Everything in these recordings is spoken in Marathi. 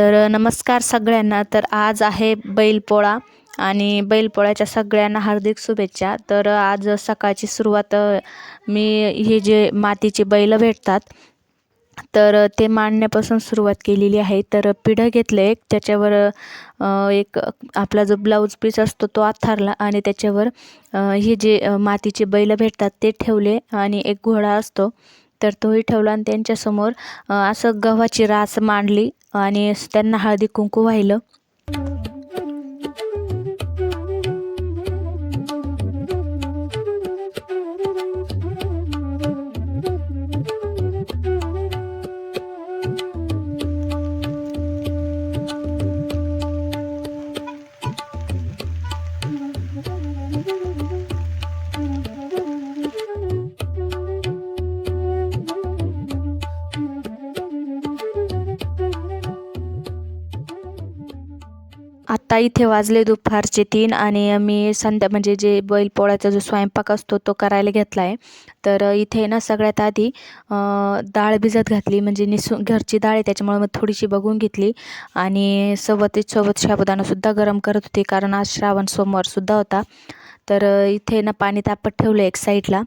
तर नमस्कार सगळ्यांना. तर आज आहे बैलपोळा आणि बैलपोळ्याच्या सगळ्यांना हार्दिक शुभेच्छा. तर आज सकाळची सुरुवात मी हे जे मातीचे बैल भेटतात तर ते मांडण्यापासून सुरुवात केलेली आहे. तर पिढं घेतलं एक त्याच्यावर एक आपला जो ब्लाऊज पीस असतो तो आथारला आणि त्याच्यावर हे जे मातीचे बैल भेटतात ते ठेवले आणि एक घोडा असतो. तर तोही ठेवला आणि त्यांच्यासमोर असं गव्हाची रास मांडली आणि त्यांना हळदी कुंकू वाहिलं. आत्ता इथे वाजले दुपारचे तीन आणि मी संध्या म्हणजे जे बैलपोळ्याचा जो स्वयंपाक असतो तो करायला घेतला आहे तर इथे ना सगळ्यात आधी डाळ भिजत घातली म्हणजे निसून घरची डाळ आहे त्याच्यामुळे मग थोडीशी बघून घेतली. आणि सोबत सोबत साबुदाणासुद्धा गरम करत होते कारण आज श्रावण सोमवारसुद्धा होता. तर इथे ना पाणी तापत ठेवलं एक साईडला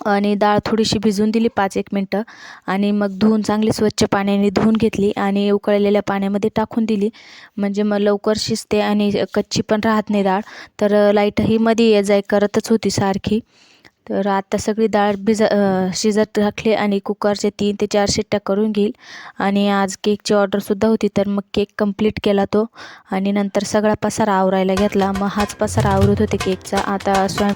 आणि डाळ थोडीशी भिजून दिली पाच एक मिनटं. आणि मग धुवून चांगली स्वच्छ पाण्याने धुवून घेतली आणि उकळलेल्या पाण्यामध्ये टाकून दिली. म्हणजे मग लवकर शिजते आणि कच्ची पण राहत नाही डाळ. तर लाईटही मध्ये ये जाय करतच होती सारखी. तर आता सगळी डाळ भिज शिजत टाकली आणि कुकरचे तीन ते चार शिट्ट्या करून घेईल. आणि आज केकची ऑर्डरसुद्धा होती तर मग केक कंप्लीट केला तो. आणि नंतर सगळा पसारा आवरायला घेतला. मग हाच पसारा आवरत होते केकचा. आता स्वयं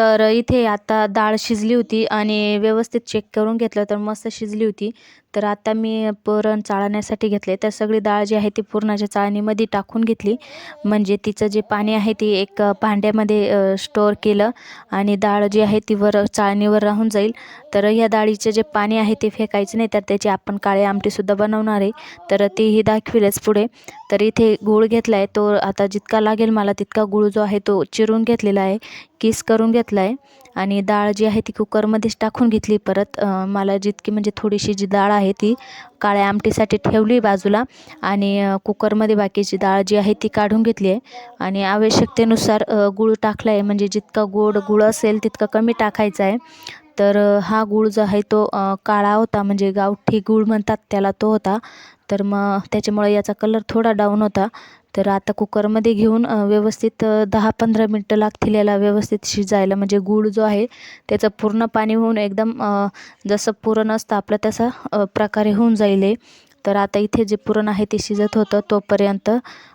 तर इथे आता डाळ शिजली होती आणि व्यवस्थित चेक करून घेतलं तर मस्त शिजली होती. तर आता मी पुरण चाळण्यासाठी घेतले. तर सगळी डाळ जी आहे ती पुरणाच्या चाळणीमध्ये टाकून घेतली. म्हणजे तिचं जे पाणी आहे ते एक भांड्यामध्ये स्टोअर केलं आणि डाळ जी आहे ती वर चाळणीवर राहून जाईल. तर या डाळीचं जे पाणी आहे ते फेकायचं नाही तर त्याची आपण काळे आमटीसुद्धा बनवणार आहे. तर तेही दाखविलंच पुढे. तर इथे गूळ घेतला आहे तो आता जितका लागेल मला तितका गूळ जो आहे तो चिरून घेतलेला आहे. किस करून घेतला आहे आणि डाळ जी आहे ती कुकरमध्येच टाकून घेतली परत. मला जितकी म्हणजे थोडीशी जी डाळ आहे आहे ती. काळ्या आमटीसाठी ठेवली बाजूला. आणि कुकरमध्ये बाकीची डाळ जी आहे ती काढून घेतली आहे. आणि आवश्यकतेनुसार गूळ टाकला आहे. म्हणजे जितका गोड गूळ असेल तितका कमी टाकायचा आहे. तर हा गूळ जो आहे तो काळा होता. म्हणजे गावठी गूळ म्हणतात त्याला तो होता. तर मग त्याच्यामुळे याचा कलर थोडा डाऊन होता. तर आता कुकरमध्ये घेऊन व्यवस्थित दहा पंधरा मिनटं लागतील याला व्यवस्थित शिजायला. म्हणजे गूळ जो आहे त्याचं पूर्ण पाणी होऊन एकदम जसं पुरण असतं आपलं तसा प्रकारे होऊन जाईल आहे तर आता इथे जे पुरण आहे ते शिजत होतं. तोपर्यंत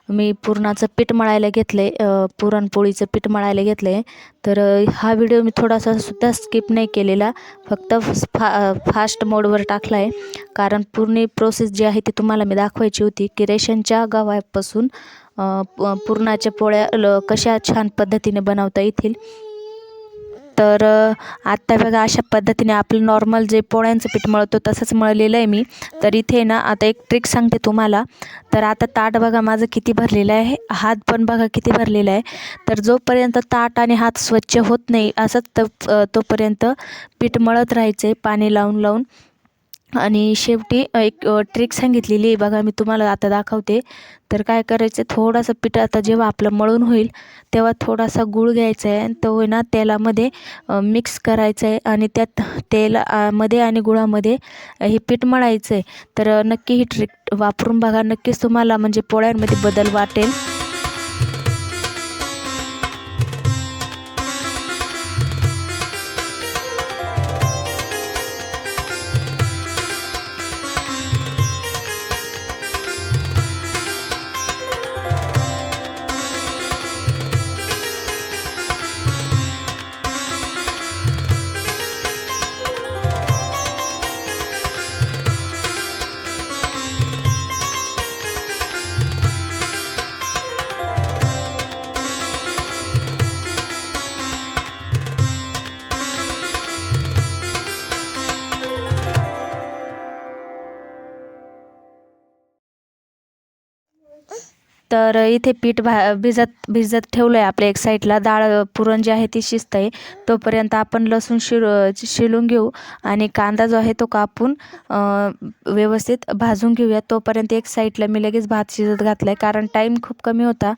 मी पुरणाचं पीठ मळायला घेतलं आहे पुरणपोळीचं पीठ मळायला घेतलं आहे तर हा व्हिडिओ मी थोडासा सुद्धा स्किप नाही केलेला. फक्त फा फास्ट मोडवर टाकला आहे कारण पूर्ण प्रोसेस जी आहे ती तुम्हाला मी दाखवायची होती की रेशनच्या गव्हापासून पुरणाच्या पोळ्या ल कशा छान पद्धतीने बनवता येतील. तर आत्ता बघा अशा पद्धतीने आपलं नॉर्मल जे पोळ्यांचं पीठ मळतो तसंच मळलेलं आहे मी. तर इथे ना आता एक ट्रिक सांगते तुम्हाला. तर आता ताट बघा माझं किती भरलेलं आहे. हात पण बघा किती भरलेला आहे. तर जोपर्यंत ताट आणि हात स्वच्छ होत नाही असंच तोपर्यंत पीठ मळत राहायचं आहे पाणी लावून लावून. आणि शेवटी एक ट्रिक सांगितलेली आहे. बघा मी तुम्हाला आता दाखवते. तर काय करायचं थोडासा पीठ आता जेव्हा आपलं मळून होईल तेव्हा थोडासा गूळ घ्यायचा आहे. आणि तो आहे ना तेलामध्ये मिक्स करायचा आहे आणि त्यात तेलामध्ये मध्ये आणि गुळामध्ये हे पीठ मळायचं आहे. तर नक्की ही ट्रिक वापरून बघा. नक्कीच तुम्हाला म्हणजे पोळ्यांमध्ये बदल वाटेल. तर इथे पीठ भा भिजत भिजत ठेवलं आहे आपल्या एक साईडला. डाळ पुरण जी आहे ती शिजत आहे तोपर्यंत आपण लसूण शिर शिलून घेऊ आणि कांदा जो आहे तो कापून व्यवस्थित भाजून घेऊया. तोपर्यंत एक साईडला मी लगेच भात शिजत घातला आहे कारण टाईम खूप कमी होता.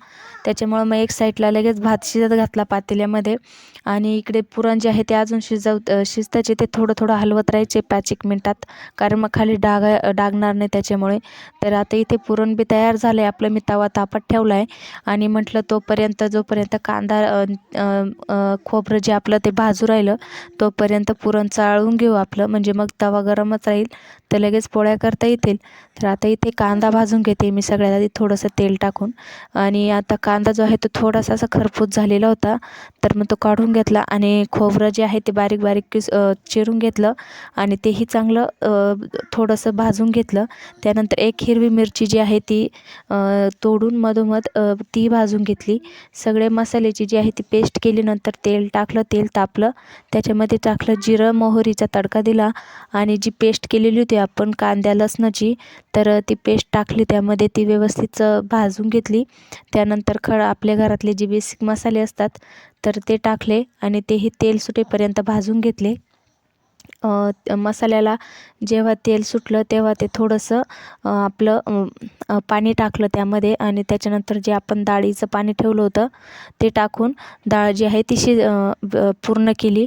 त्याच्यामुळं मग एक साईडला लगेच भात शिजत घातला पातेल्यामध्ये. आणि इकडे पुरण जे आहे ते अजून शिजव शिजताचे ते थोडं थोडं हलवत राहायचे पाच एक मिनटात. कारण मग खाली डाग डागणार नाही त्याच्यामुळे. तर आता इथे पुरण बी तयार झालं आहे आपलं मी तवा तापत ठेवला आहे आणि म्हटलं तोपर्यंत जोपर्यंत कांदा खोबरं जे आपलं ते भाजू राहिलं तोपर्यंत पुरण चाळून घेऊ आपलं. म्हणजे मग तवा गरमच राहील तर लगेच पोळ्या करता येतील. तर आता इथे कांदा भाजून घेते मी सगळ्यात आधी थोडंसं तेल टाकून. आणि आता कांदा जो आहे तो थोडासा असा खरपूस झालेला होता तर मग तो काढून घेतला आणि खोबरं जे आहे ते बारीक बारीक किस चिरून घेतलं. आणि तेही चांगलं थोडंसं भाजून घेतलं. त्यानंतर एक हिरवी मिरची जी आहे ती तोडून मधोमध ती भाजून घेतली. सगळे मसाल्याची जी आहे ती पेस्ट केली. नंतर तेल टाकलं तेल तापलं. त्याच्यामध्ये टाकलं जिरं मोहरीचा तडका दिला आणि जी पेस्ट केलेली होती आपण कांद्या लसणाची तर ती पेस्ट टाकली. त्यामध्ये ती व्यवस्थित भाजून घेतली. त्यानंतर खड आपल्या घरातले जे बेसिक मसाले असतात तर ते टाकले आणि तेही तेल सुटेपर्यंत भाजून घेतले. मसाल्याला जेव्हा तेल सुटलं तेव्हा ते थोडंसं आपलं पाणी टाकलं त्यामध्ये आणि त्याच्यानंतर जे आपण डाळीचं पाणी ठेवलं होतं ते टाकून डाळ जी आहे ती शि पूर्ण केली.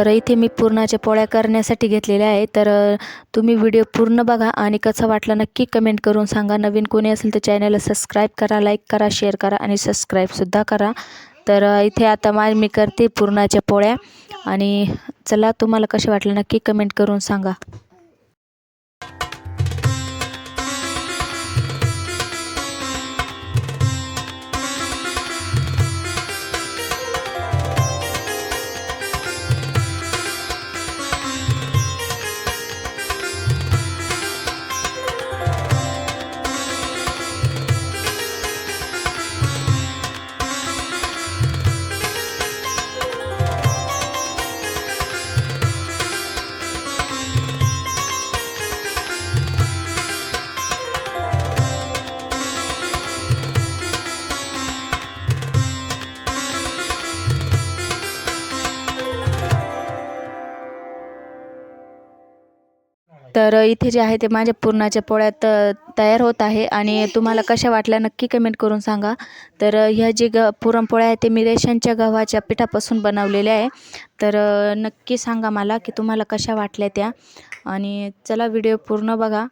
तर इथे मी पुरणाच्या पोळ्या करण्यासाठी घेतलेल्या आहे. तर तुम्ही व्हिडिओ पूर्ण बघा आणि कसा वाटला नक्की कमेंट करून सांगा. नवीन कोणी असेल तर चॅनलला सबस्क्राईब करा लाईक करा शेअर करा आणि सबस्क्राईबसुद्धा करा. तर इथे आता मा मी करते पुरणाच्या पोळ्या आणि चला तुम्हाला कसे वाटलं नक्की कमेंट करून सांगा. तर इथे जे आहे ते माझ्या पुरणाच्या पोळ्यात तयार होत आहे आणि तुम्हाला कशा वाटल्या नक्की कमेंट करून सांगा. तर ह्या जे ग पुरणपोळ्या आहे ते मी रेशनच्या गव्हाच्या पिठापासून बनवलेल्या आहे. तर नक्की सांगा मला की तुम्हाला कशा वाटल्या त्या. आणि चला व्हिडिओ पूर्ण बघा.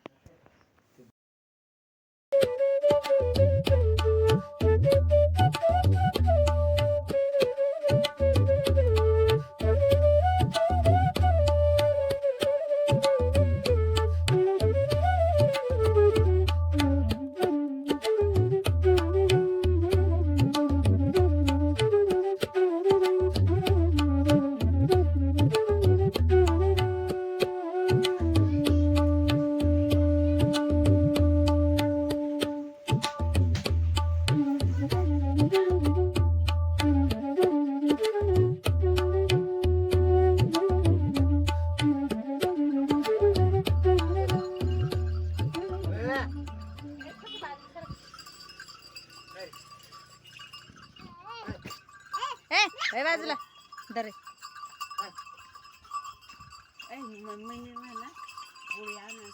हे बाजूला. दरे मम्मी ना पोळी आणून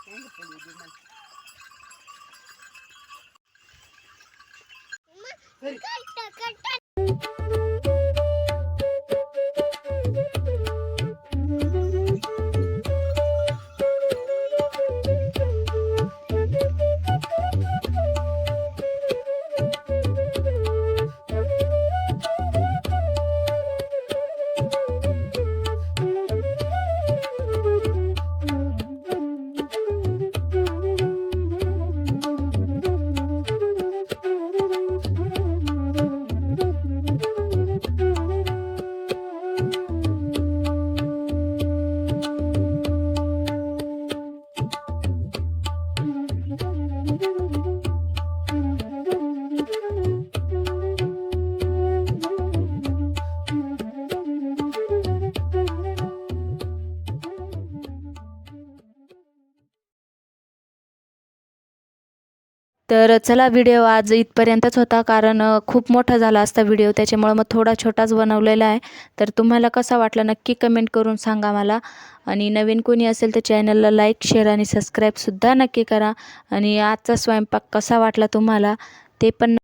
तर चला व्हिडिओ आज इथपर्यंतच होता कारण खूप मोठा झाला असता व्हिडिओ त्याच्यामुळं मग थोडा छोटाच बनवलेला आहे. तर तुम्हाला कसा वाटला नक्की कमेंट करून सांगा मला. आणि नवीन कोणी असेल तर चॅनलला लाईक शेअर आणि सबस्क्राईबसुद्धा नक्की करा. आणि आजचा स्वयंपाक कसा वाटला तुम्हाला ते पण